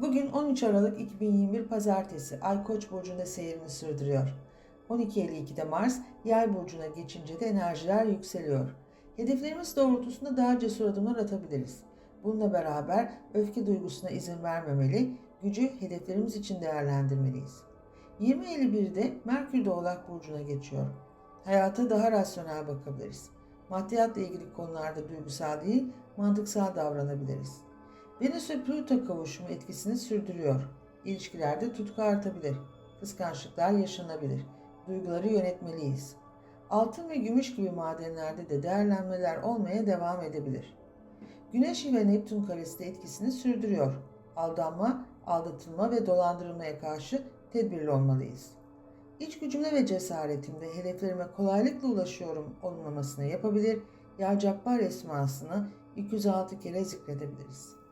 Bugün 13 Aralık 2021 Pazartesi Ay Koç burcunda seyrini sürdürüyor. 12.52'de Mars Yay burcuna geçince de enerjiler yükseliyor. Hedeflerimiz doğrultusunda daha cesur adımlar atabiliriz. Bununla beraber öfke duygusuna izin vermemeli, gücü hedeflerimiz için değerlendirmeliyiz. 20.51'de Merkür de burcuna geçiyor. Hayata daha rasyonel bakabiliriz. Maddiyatla ilgili konularda duygusal değil, mantıksal davranabiliriz. Venüs ve Plüto kavuşumu etkisini sürdürüyor. İlişkilerde tutku artabilir. Kıskançlıklar yaşanabilir. Duyguları yönetmeliyiz. Altın ve gümüş gibi madenlerde de değerlenmeler olmaya devam edebilir. Güneş ve Neptün karesi de etkisini sürdürüyor. Aldanma, aldatılma ve dolandırılmaya karşı tedbirli olmalıyız. İç gücümle ve cesaretimle hedeflerime kolaylıkla ulaşıyorum olumlamasını yapabilir, Ya Cabbar esmasını 206 kere zikredebiliriz.